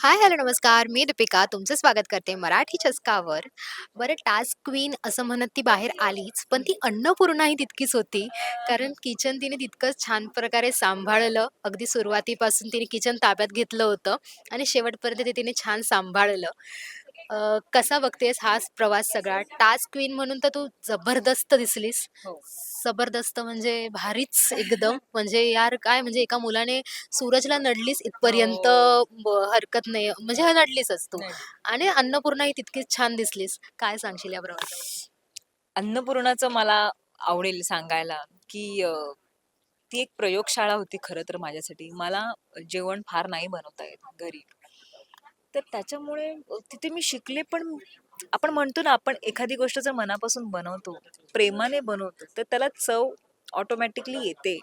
हाय, hello, नमस्कार. मी दीपिका तुमचं स्वागत करते मराठी चस्कावर. बरं टास्क क्वीन असं म्हणत ती बाहेर आलीच, पण ती अन्नपूर्णाही तितकीच होती. कारण किचन तिने तितकंच छान प्रकारे सांभाळलं. अगदी सुरुवातीपासून तिने किचन ताब्यात घेतलं होतं आणि शेवटपर्यंत ते तिने छान सांभाळलं. अ, कसा बघतेस हाच प्रवास सगळा? टास्क क्वीन म्हणून तर तू जबरदस्त दिसलीस. हो. जबरदस्त म्हणजे भारीच एकदम. म्हणजे यार काय म्हणजे एका मुलाने सूरजला नडलीस इथपर्यंत हो. ब हरकत नाही. म्हणजे नडलीसच तू नाही. आणि अन्नपूर्णाही तितकीच छान दिसलीस. काय सांगशील या प्रवासाबद्दल? अन्नपूर्णाचं मला आवडेल सांगायला, की अ, ती एक प्रयोगशाळा होती खरं तर माझ्यासाठी. मला जेवण फार नाही बनवता येत घरी. तर त्याच्यामुळे तिथे मी शिकले पण आपण म्हणतो ना, आपण एखादी गोष्ट जर मनापासून बनवतो, प्रेमाने बनवतो, तर त्याला चव ऑटोमॅटिकली येते.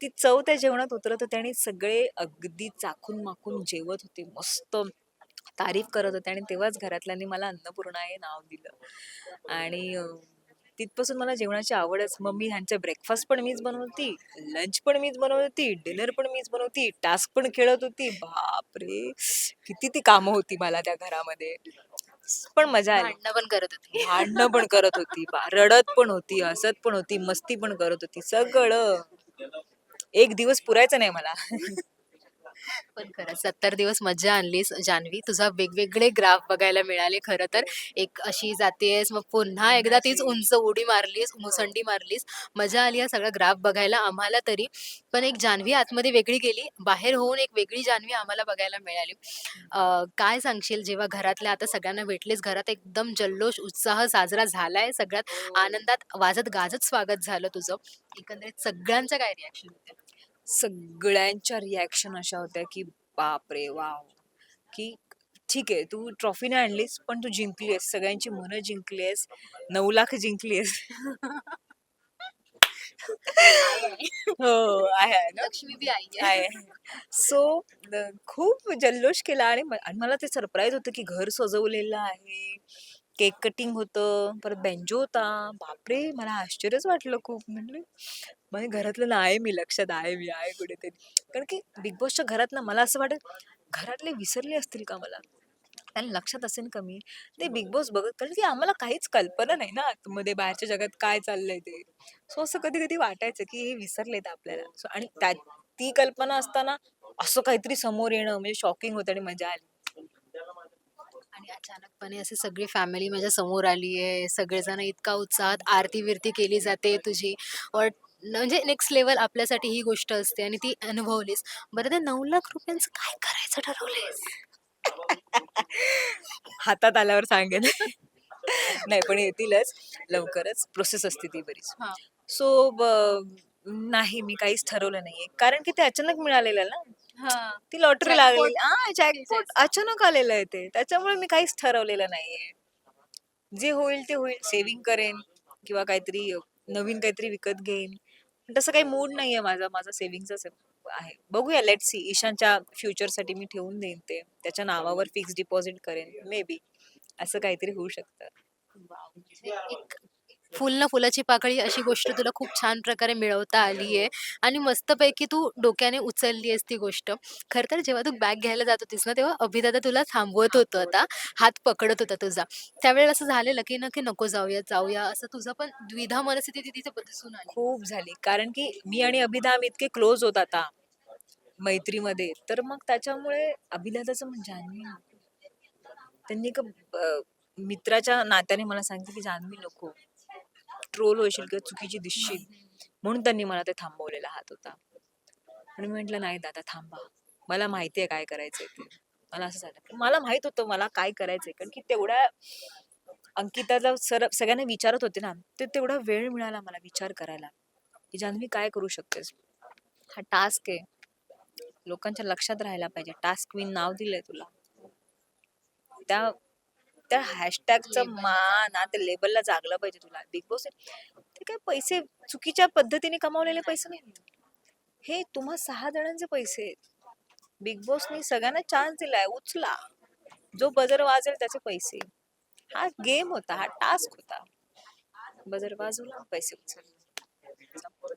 ती चव त्या जेवणात उतरत होती आणि सगळे अगदी चाखून-माखून जेवत होते. मस्त तारीफ करत होते आणि तेव्हाच घरातल्यांनी मला अन्नपूर्णा हे नाव दिलं. आणि तिथपासून मला जेवणाची आवडच. मग मी ह्यांचे ब्रेकफास्ट पण मीच बनवत लंच पण मीच बनवत डिनर पण मीच बनवत टास्क पण खेळत होती. बापरे! किती ती कामं होती मला त्या घरामध्ये. पण मजा आली. भांडणं पण करत होती. भांडणं पण करत होती, रडत पण होती, हसत पण होती, मस्ती पण करत होती, सगळं. एक दिवस पुरायचा नाही मला. पण खरंच 70 दिवस मज्जा आणलीस जान्हवी. तुझा वेगवेगळे ग्राफ बघायला मिळाले खरं तर. एक अशी जातेयस, मग पुन्हा एकदा तीच उंच उडी मारलीस, मुसंडी मारलीस. मजा आली हा सगळा ग्राफ बघायला आम्हाला तरी. पण एक जान्हवी आतमध्ये वेगळी गेली. बाहेर होऊन एक वेगळी जान्हवी आम्हाला बघायला मिळाली. अ, काय सांगशील जेव्हा घरातल्या आता सगळ्यांना भेटलीस, घरात एकदम जल्लोष, उत्साह साजरा झालाय. सगळ्यात आनंदात वाजत-गाजत स्वागत झालं तुझं. एकंदरीत सगळ्यांच्या काय रिएक्शन होत्या? सगळ्यांच्या रिएक्शन अशा होत्या, की बापरे! वॉव! की ठीक आहे, तू ट्रॉफी नाही आणलीस, पण तू जिंकली आहेस. सगळ्यांची मनं जिंकली आहेस. 9,00,000 जिंकली आहेस. हो, आहे, आहे ना. लक्ष्मी बी आई आहे. आहे. सो खूप जल्लोष केला आणि म आणि मला ते सरप्राईज होतं, की घर सजवलेलं आहे. केक कटिंग होतं, परत बेंजो होता. बापरे! मला आश्चर्यच वाटलं खूप. म्हणजे माझ्या घरातलं आहे मी, लक्षात आहे मी, आहे कुठेतरी. कारण की बिग बॉसच्या घरात ना मला असं वाटत, घरातले विसरले असतील का मला? त्यांना लक्षात असेल का मी? ते बिग बॉस बघत कारण की आम्हाला काहीच कल्पना नाही ना आतमध्ये बाहेरच्या जगात काय चाललंय ते. सो असं कधी-कधी वाटायचं, की हे विसरलेत आपल्याला. सो आणि त्यात ती कल्पना असताना असं काहीतरी समोर येणं म्हणजे शॉकिंग होतं आणि मजा आली. अचानकपणे अशी सगळी फॅमिली माझ्यासमोर आली आहे. सगळेजण इतका उत्साहात आरती-विरती केली जाते तुझी. और म्हणजे नेक्स्ट लेव्हल आपल्यासाठी ही गोष्ट असते आणि ती अनुभवलीस. बरं त्या ₹9,00,000 काय करायचं ठरवलंयस? हातात आल्यावर सांगेन. नाही पण येतीलच लवकरच. प्रोसेस असते ती बरीच. सो नाही मी काहीच ठरवलं नाहीये. कारण की ते अचानक मिळालेलं ना. हां. ती लॉटरी लागलेली हां, जॅकपॉट. अचानक आलेलं आहे ते. त्याच्यामुळे मी काहीच ठरवलेलं नाहीये. जे होईल ते होईल. सेव्हिंग करेन किंवा काहीतरी नवीन काहीतरी विकत घेईन. पण तसं काही मूड नाहीये माझा. माझा सेव्हिंग्जच आहे. बघूया लेट्स सी ईशानच्या फ्युचरसाठी मी ठेवून देईन ते. त्याच्या नावावर फिक्स्ड डिपॉझिट करेन. मे बी असं काहीतरी होऊ शकतं. म्हणजे एक फुल ना फुलाची पाकळी अशी गोष्ट तुला खूप छान प्रकारे मिळवता आली आहे आणि मस्तपैकी तू डोक्याने उचलली आहेस ती गोष्ट. खरं तर जेव्हा तू बॅग घ्यायला जात होतीस ना, तेव्हा अभिदादा तुला थांबवत होता आता. हात पकडत होता तुझा. त्यावेळेला असं झालेलं, की ना, की नको जाऊया, जाऊया असं तुझं पण द्विधा मनस्थिती तिथे दिसून आली. खूप झाली. कारण की मी आणि अभिदा आम्ही इतके क्लोज होत आता मैत्रीमध्ये. तर मग त्याच्यामुळे अभिदादाचं म्हणजे जान्हवी त्यांनी एका अ, मित्राच्या नात्याने मला सांगितलं, की "जान्हवी नको. ट्रोल होशील किंवा चुकीची दिसशील." म्हणून त्यांनी मला ते थांबवलेला हात होता. आणि मी म्हटलं, "नाही दादा थांबा. मला माहिती आहे काय करायचंय ते." मला असं झालं. मला माहीत होतं मला काय करायचंय. कारण की तेवढ्या अंकिताला सर सगळ्यांना विचारत होते ना, तर तेवढा वेळ मिळाला मला विचार करायला, की जान्हवी काय करू शकतेस? हा टास्क आहे. लोकांच्या लक्षात राहायला पाहिजे. टास्क क्वीन नाव दिलंय तुला. त्या त्या हॅशटॅगचं. मान हां, ते लेबलला जागलं पाहिजे तुला. बिग बॉस ते काय पैसे चुकीच्या पद्धतीने कमावलेले पैसे नाहीत. हे तुम्हा 6 जणांचे पैसे आहेत. बिग बॉसनी सगळ्यांना चान्स दिलाय. उचला. जो बजर वाजेल त्याचे पैसे. हा गेम होता. हा टास्क होता. बजर वाजवला, पैसे उचलले. संपलं.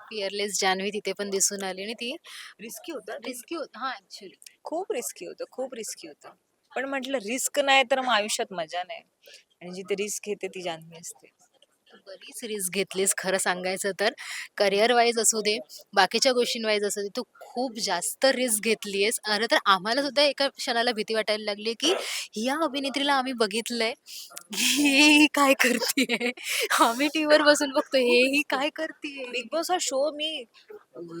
फिअरलेस जान्हवी तिथे पण दिसून आली आणि ती रिस्की होतं रिस्की होत हा ऍक्च्युली खूप रिस्की होतं खूप रिस्की होतं पण म्हटलं रिस्क नाही तर मग आयुष्यात मजा नाही. आणि जिथे रिस्क घेते ती जान्हवी असते. बरीच रिस्क घेतलीस खरं सांगायचं तर. करिअर वाईज असू दे बाकीच्या गोष्टींवाईज असू दे तू खूप जास्त रिस्क घेतलीयस. अरे तर आम्हाला सुद्धा एका क्षणाला भीती वाटायला लागली की या अभिनेत्रीला आम्ही बघितलंय. हे काय करते आम्ही टीव्हीवर बसून बघतो हे ही काय करते बिग बॉस हा शो मी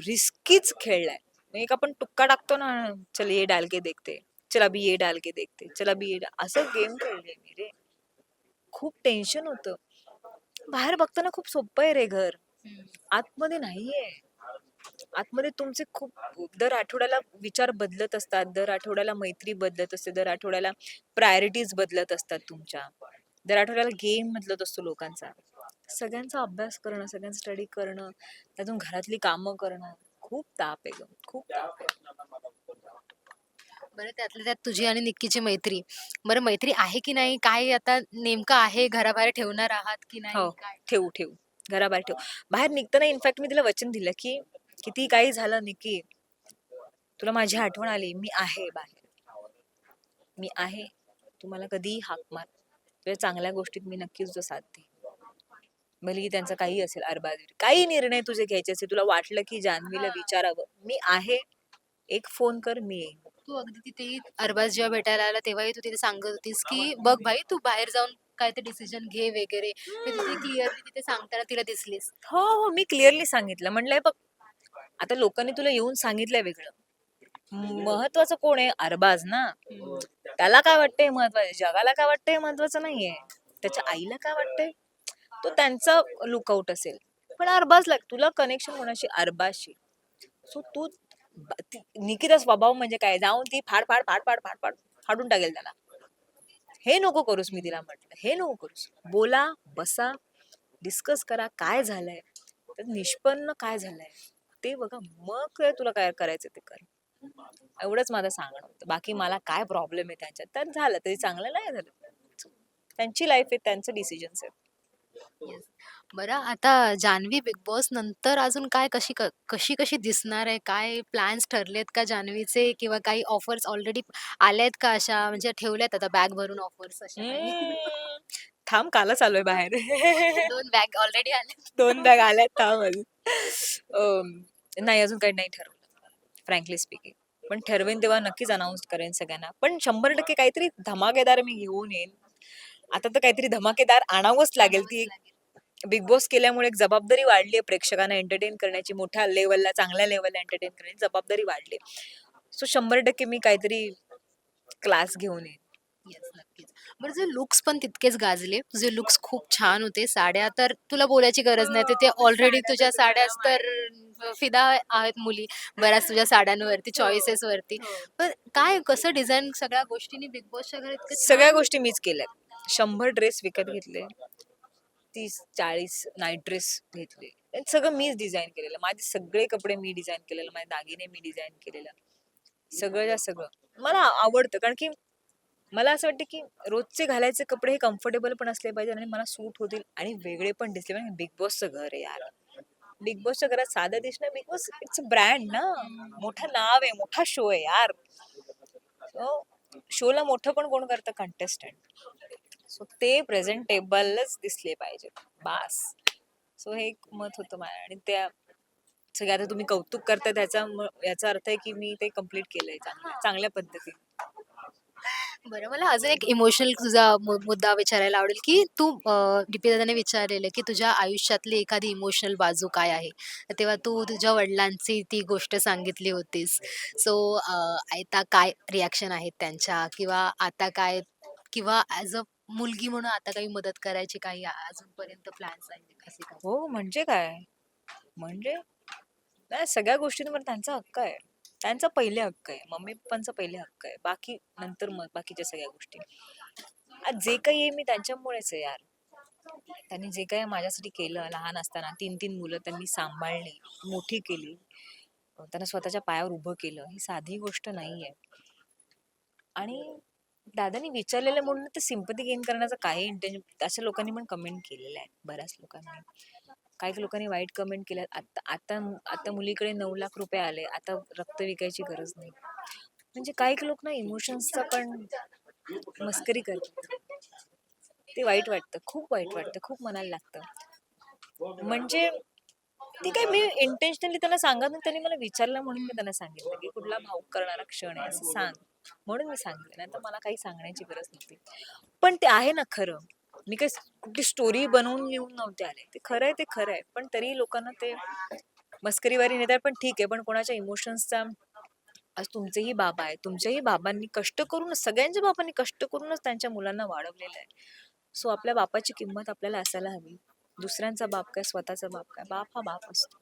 रिस्कीच खेळलाय. एक आपण टुक्का टाकतो ना चल ये डाल के देखते. चल अभी ये डाल के देखते चल अभी ये असं गेम खेळले मी रे. खूप टेन्शन होतं. बाहेर बघताना खूप सोपं आहे रे घर. आतमध्ये नाहीये. आतमध्ये तुमचे खूप दर आठवड्याला विचार बदलत असतात दर आठवड्याला मैत्री बदलत असते दर आठवड्याला प्रायोरिटीज बदलत असतात तुमच्या. दर आठवड्याला गेम बदलत असतो लोकांचा. सगळ्यांचा अभ्यास करणं सगळ्यांचा स्टडी करणं त्यातून घरातली कामं करणं खूप ताप आहे खूप ताप आहे. बरं त्यातल्या त्यात तुझी आणि निक्कीची मैत्री. बरं मैत्री आहे की नाही? काय आता नेमकं आहे? घराबाहेर ठेवणार आहात की नाही? हो. काय? ठेवू ठेवू. घराबाहेर ठेवू. बाहेर निघताना इनफॅक्ट मी तिला वचन दिलं की किती काही झालं निकी तुला माझी आठवण आली. मी आहे बाहेर. मी आहे. तू मला कधीही हाक मार. तुझ्या चांगल्या गोष्टीत मी नक्कीच तुझा साथ दे भले की त्यांचा काही असेल अरबाजरी काही निर्णय तुझे घ्यायचे असेल. तुला वाटलं की जान्हवीला हा. विचारावं. मी आहे. एक फोन कर मी येईन. तू अगदी तिथे अरबाज जेव्हा भेटायला आला तेव्हाही तू तिथे सांगत होतीस की बघ भाई तू बाहेर जाऊन काय ते डिसिजन घे वगैरे. तिथे क्लिअरली तिथे सांगताना तिला दिसलीस. हो हो मी क्लिअरली सांगितलं. म्हणलंय बघ आता लोकांनी तुला येऊन सांगितलंय वेगळं. महत्वाचं कोण आहे? अरबाज ना. त्याला काय वाटतंय महत्वाचं? जगाला काय वाटतंय महत्वाचं नाहीये. त्याच्या आईला काय वाटतंय? तो त्यांचा लुकआउट असेल. पण अरबाजला तुला कनेक्शन कोणाशी? अरबाजशी सो ती- निकिता स्वभाव म्हणजे काय? जाऊन ती फाड फाड फाड फाड फाड फाड फाडून टाकेल त्याला. हे नको करूस मी तिला म्हटलं. हे नको करूस. बोला बसा डिस्कस करा काय झालंय? तर निष्पन्न काय झालंय? ते बघा मग तुला काय करायचं ते कर. एवढंच माझं सांगणं होतं. बाकी मला काय प्रॉब्लेम आहे त्यांच्यात? तर झालं तरी चांगलं नाही झालं. त्यांची लाईफ आहे त्यांचं डिसिजन्स आहे बरं आता जान्हवी बिग बॉस नंतर अजून काय कशी क- कशी कशी दिसणार आहे? काय प्लॅन्स ठरलेत का जान्हवीचे? किंवा काही ऑफर्स ऑलरेडी आल्यात का अशा? म्हणजे ठेवल्यात आता बॅग भरून ऑफर्स अशा काही? हम्म. थांब काला चालू आहे बाहेर. दोन बॅग ऑलरेडी आल्या दोन बॅग आल्यात थांब अजून. नाही अजून काही नाही ठरवलं फ्रँकली स्पीकिंग पण ठरवेन तेव्हा नक्कीच अनाऊन्स करेन सगळ्यांना. पण शंभर टक्के काहीतरी धमाकेदार मी घेऊन येईन. आता तर काहीतरी धमाकेदार आणावंच लागेल ती एक बिग बॉस केल्यामुळे एक जबाबदारी वाढली आहे प्रेक्षकांना एंटरटेन करण्याची. मोठ्या लेवलला चांगल्या लेवलला एंटरटेन करण्याची जबाबदारी वाढली सो शंभर टक्के मी काहीतरी क्लास घेऊन येईन. नक्कीच. बरं जे लुक्स पण तितकेच गाजले. तुझे लुक्स खूप छान होते. साड्या तर तुला बोलायची गरज नाही. ते- ऑलरेडी तुझ्या साड्याच तर फिदा आहेत मुली. बऱ्याच तुझ्या साड्यांवरती चॉईसेस वरती. पण काय कसं डिझाईन सगळ्या गोष्टींनी बिग बॉसच्या घरात सगळ्या गोष्टी मीच केल्यात. शंभर ड्रेस विकत घेतले. तीस चाळीस नाईट ड्रेस घेतले. सगळं मीच डिझाईन केलेलं. माझे सगळे कपडे मी डिझाईन केलेलं. माझे दागिने मी डिझाईन केलेलं. सगळं सगळं. मला आवडतं. कारण की मला असं वाटतं की रोजचे घालायचे कपडे हे कम्फर्टेबल पण असले पाहिजे आणि मला सूट होतील आणि वेगळे पण दिसले पाहिजे बिग बॉसचं घर आहे यार. बिग बॉसच्या घरात साधं दिसणं बिग बॉस इट्स ब्रँड ना. मोठं नाव आहे. मोठा शो आहे यार. शोला मोठं पण कोण करतं? कंटेस्टंट सो ते प्रेझेंटेबलच दिसले पाहिजेत बास. सो हे एक मत होतं माझं आणि त्या सगळ्या आता तुम्ही कौतुक करता त्याचा याचा अर्थ आहे की मी ते कंप्लीट केलंय चांगल्या चांगल्या पद्धतीने. बरं मला अजून एक इमोशनल तुझा मु- मुद्दा विचारायला आवडेल की तू डीपी दादाने विचारलेलं की तुझ्या आयुष्यातली एखादी इमोशनल बाजू काय आहे? तर तेव्हा तू तुझ्या वडिलांची ती गोष्ट सांगितली होतीस. सो आता काय रिॲक्शन आहेत त्यांच्या? किंवा आता काय किंवा ॲज अ मुलगी म्हणून आता काही मदत करायची काही अजूनपर्यंत प्लॅन्स आहेत असे काही हो म्हणजे काय? म्हणजे नाही सगळ्या गोष्टींवर त्यांचा हक्क आहे. त्यांचा पहिले हक्क आहे. मम्मी पप्पांचा पहिले हक्क आहे. बाकी नंतर मग बाकीच्या सगळ्या गोष्टी. आज जे काही आहे मी त्यांच्यामुळेच आहे यार. त्यांनी जे काही माझ्यासाठी केलं लहान असताना तीन तीन मुलं त्यांनी सांभाळली मोठी केली. त्यांना स्वतःच्या पायावर उभं केलं. ही साधी गोष्ट नाही आहे आणि दादानी विचारलेलं म्हणून ते सिंपती गेन करण्याचं काही इंटेन्शन अशा लोकांनी पण कमेंट केलेलं आहे बऱ्याच लोकांनी. काही लोकांनी वाईट कमेंट केल्या आता आता आता मुलीकडे नऊ लाख रुपये आले आता रक्त विकायची गरज नाही. म्हणजे काही लोक ना इमोशन्सचा पण मस्करी करतात. ते वाईट वाटतं खूप वाईट वाटतं खूप मनाला लागतं. म्हणजे ती काय मी इंटेन्शनली त्यांना सांगत नाही त्यांनी मला विचारलं म्हणून मी त्यांना सांगितलं की कुठला भाऊक करणारा क्षण आहे असं सांग. म्हणून मी सांगितलं नाही तर मला काही सांगण्याची गरज नव्हती. पण ते आहे ना खरं. मी काही कुठली स्टोरी बनवून लिहून नव्हते आले. ते खरं आहे ते खरं आहे. पण तरी लोकांना ते मस्करीवारी नेतात पण ठीक आहे. पण कोणाच्या इमोशन्सचा आज तुमचेही बाबा आहे तुमच्याही बाबांनी कष्ट करूनच सगळ्यांच्या बाबांनी कष्ट करूनच त्यांच्या मुलांना वाढवलेलं आहे. सो आपल्या बापाची किंमत आपल्याला असायला हवी. दुसऱ्यांचा बाप काय स्वतःचा बाप काय? बाप हा बाप असतो.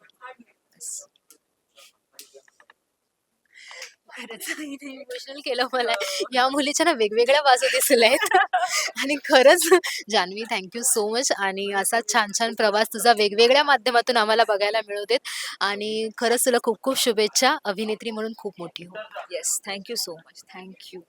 खरंच. इमोशनल केलं मला. या मुलीच्या ना वेगवेगळ्या बाजू दिसल्या आहेत. आणि खरंच जान्हवी थँक्यू सो मच आणि असा छान छान प्रवास तुझा वेगवेगळ्या माध्यमातून आम्हाला बघायला मिळू देत आणि खरंच तुला खूप खूप शुभेच्छा. अभिनेत्री म्हणून खूप मोठी हो. Yes thank you so much thank you